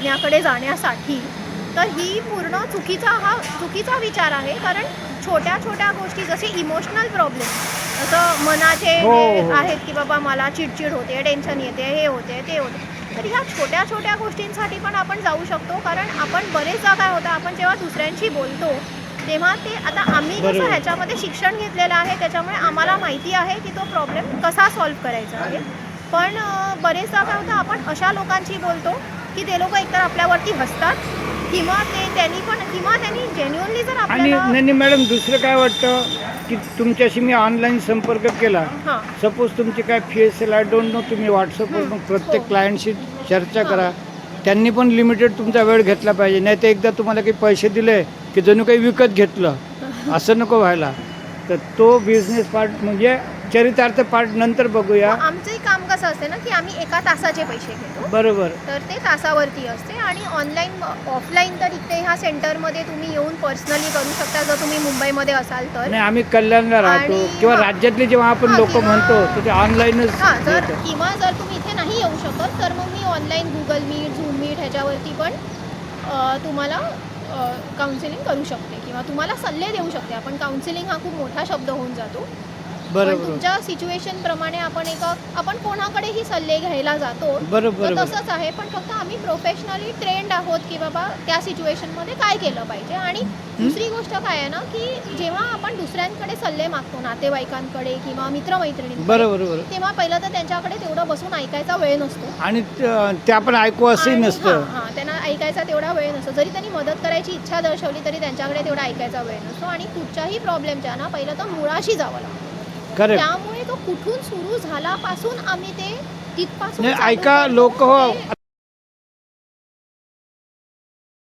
तज्ज्ञाकडे जाण्यासाठी तर ही पूर्ण चुकीचा हा चुकीचा विचार आहे कारण छोट्या छोट्या गोष्टी जसे इमोशनल प्रॉब्लेम जसं मनाचे हो, जे हो. आहेत की बाबा मला चिडचिड होते टेन्शन येते हे होते ते होते तर ह्या छोट्या छोट्या गोष्टींसाठी पण आपण जाऊ शकतो कारण आपण बरेचदा काय होतं आपण जेव्हा दुसऱ्यांशी बोलतो तेव्हा ते आता आम्ही कसं. ह्याच्यामध्ये शिक्षण घेतलेलं आहे त्याच्यामुळे आम्हाला माहिती आहे की तो प्रॉब्लेम कसा सॉल्व्ह करायचा आहे पण बरेचदा काय होतं आपण अशा लोकांशी बोलतो की ते लोक एकतर आपल्यावरती हसतात. किंवा ते त्यांनी पण किंवा त्यांनी जेन्युअनली जर आणि आपल्याला नाही नाही, मॅडम दुसरं काय वाटतं की तुमच्याशी मी ऑनलाईन संपर्क केला. हां. सपोज तुमची काय फी असेल आय डोंट नो तुम्ही व्हॉट्सअपवर प्रत्येक हो. क्लायंटशी चर्चा हां. करा. त्यांनी पण लिमिटेड तुमचा वेळ घेतला पाहिजे. नाही तर एकदा तुम्हाला काही पैसे दिले की जणू काही विकत घेतलं. असं नको व्हायला. तर तो बिझनेस पार्ट म्हणजे चरितार्थ पार्ट नंतर बघूया. आमचंही काम कसं असते ना की आम्ही एका तासाचे पैसे घेतो. बरोबर. तर ते तासावरती असते आणि ऑनलाईन ऑफलाईन तर इथे ह्या सेंटरमध्ये तुम्ही येऊन पर्सनली करू शकता. जर तुम्ही मुंबईमध्ये असाल तर. नाही आम्ही कल्याणला राहतो. किंवा. राज्यातले जेव्हा आपण लोक म्हणतो तर ते ऑनलाईनच जर किंवा जर तुम्ही इथे नाही येऊ शकत तर मग मी online Google Meet Zoom Meet ह्याच्यावरती पण तुम्हाला काउन्सिलिंग करू शकते. किंवा तुम्हाला सल्ले देऊ शकते. आपण काउन्सिलिंग हा खूप मोठा शब्द होऊन जातो. बरोबर. तुमच्या सिच्युएशन प्रमाणे आपण एका आपण कोणाकडेही सल्ले घ्यायला जातो बरोबर तसंच आहे. पण फक्त आम्ही प्रोफेशनली ट्रेंड आहोत की बाबा त्या सिच्युएशनमध्ये काय केलं पाहिजे. आणि दुसरी गोष्ट काय आहे ना की जेव्हा आपण दुसऱ्यांकडे सल्ले मागतो नातेवाईकांकडे किंवा मित्रमैत्रिणींकडे बरोबर तेव्हा पहिलं तर त्यांच्याकडे तेवढं बसून ऐकायचा वेळ नसतो. आणि त- ते आपण ऐकू असंही नसतं. त्यांना ऐकायचा तेवढा वेळ नसतो. जरी त्यांनी मदत करायची इच्छा दर्शवली तरी त्यांच्याकडे तेवढा ऐकायचा वेळ नसतो. आणि कुठच्याही प्रॉब्लेमच्या ना पहिलं तर मुळाशी जावं लागतं. त्यामुळे तो कुठून सुरू झाल्यापासून आम्ही ते तिथपासून नाही चालू ऐका करतो लोक हो ते-